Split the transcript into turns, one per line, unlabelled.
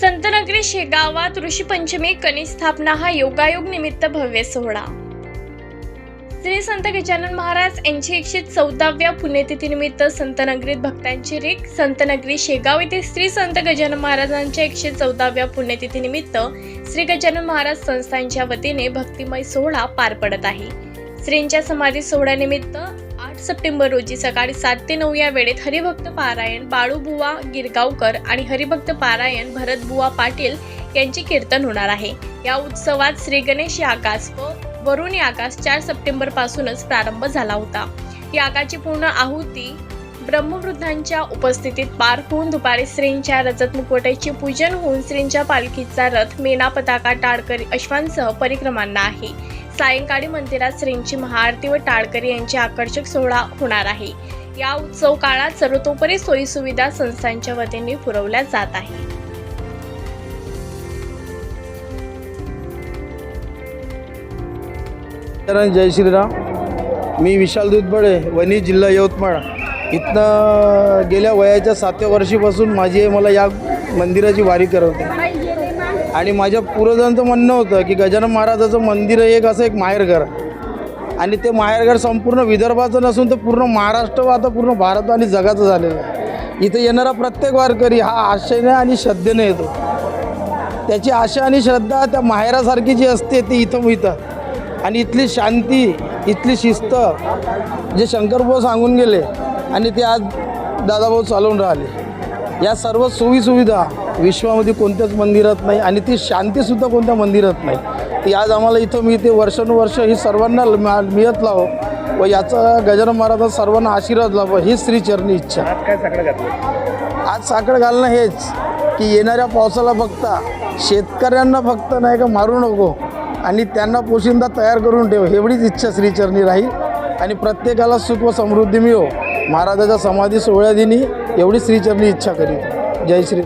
संतनगरी शेगावात ऋषीपंचमी कनिष्ठ स्थापना हा योगायोग निमित्त भव्य सोहळा. श्री संत गजानन महाराज यांची एकशे चौदाव्या पुण्यतिथीनिमित्त संतनगरीत भक्तांची रीक संतनगरी शेगाव येथे श्री संत गजानन महाराजांच्या एकशे चौदाव्या पुण्यतिथीनिमित्त श्री गजानन महाराज संस्थांच्या वतीने भक्तिमय सोहळा पार पडत आहे. श्रींच्या समाधी सोहळ्यानिमित्त आठ सप्टेंबर रोजी सकाळी सात ते नऊ या वेळेत हरिभक्त पारायण बाळूबुवा गिरगावकर आणि हरिभक्त पारायण भरतबुवा पाटील यांची कीर्तन होणार आहे. या उत्सवात श्री गणेश यागास व वरुण यागास चार सप्टेंबर पासूनच प्रारंभ झाला होता. यागाची पूर्ण आहुती ब्रह्मवृद्धांच्या उपस्थितीत पार होऊन दुपारी श्रींच्या रजत मुखवट्याचे पूजन होऊन श्रींच्या पालखीचा रथ मेना पताका टाळकरी अश्वांसह परिक्रमांना आहे. सायंकाळी मंदिरात श्रींची महाआरती व टाळकरी यांची आकर्षक सोहळा होणार आहे. या उत्सव काळात सर्वतोपरी सोयीसुविधा संस्थांच्या वतीने पुरवल्या जात आहे
तर जय श्रीराम. मी विशाल दुधबडे वणी जिल्हा यवतमाळ. इथनं गेल्या वयाच्या सातव्या वर्षीपासून माझी मला या मंदिराची वारी करवते. आणि माझ्या पूर्वजांचं म्हणणं होतं की गजानन महाराजाचं मंदिर एक असं एक माहेरघर. आणि ते माहेरघर संपूर्ण विदर्भाचं नसून तर पूर्ण महाराष्ट्र व आता पूर्ण भारत आणि जगाचं झालेलं आहे. इथं येणारा प्रत्येक वारकरी हा आशेने आणि श्रद्धेने येतो. त्याची आशा आणि श्रद्धा त्या माहेरासारखी जी असते ती इथं मिळतात. आणि इथली शांती इथली शिस्त जे शंकरभाऊ सांगून गेले आणि ते आज दादाभाऊ चालवून राहिले. या सर्व सोयीसुविधा विश्वामध्ये कोणत्याच मंदिरात नाही आणि ती शांतीसुद्धा कोणत्या मंदिरात नाही. ती आज आम्हाला इथं मिळते वर्षानुवर्ष ही सर्वांना मा- मिळत लावो व याचा गजानन महाराज सर्वांना आशीर्वाद लाभो ही श्रीचरणी इच्छा.
आज काय साकडं घातलं
आज साखर घालणं हेच की येणाऱ्या पावसाला बघता शेतकऱ्यांना फक्त नाही का मारू नको आणि त्यांना पोशिंदा तयार करून ठेव एवढीच इच्छा श्रीचरणी राहील. आणि प्रत्येकाला सुख व समृद्धी मिळो. महाराजाच्या समाधी सोहळ्यादिनी एवढी श्रीचरणी इच्छा करीत. जय श्री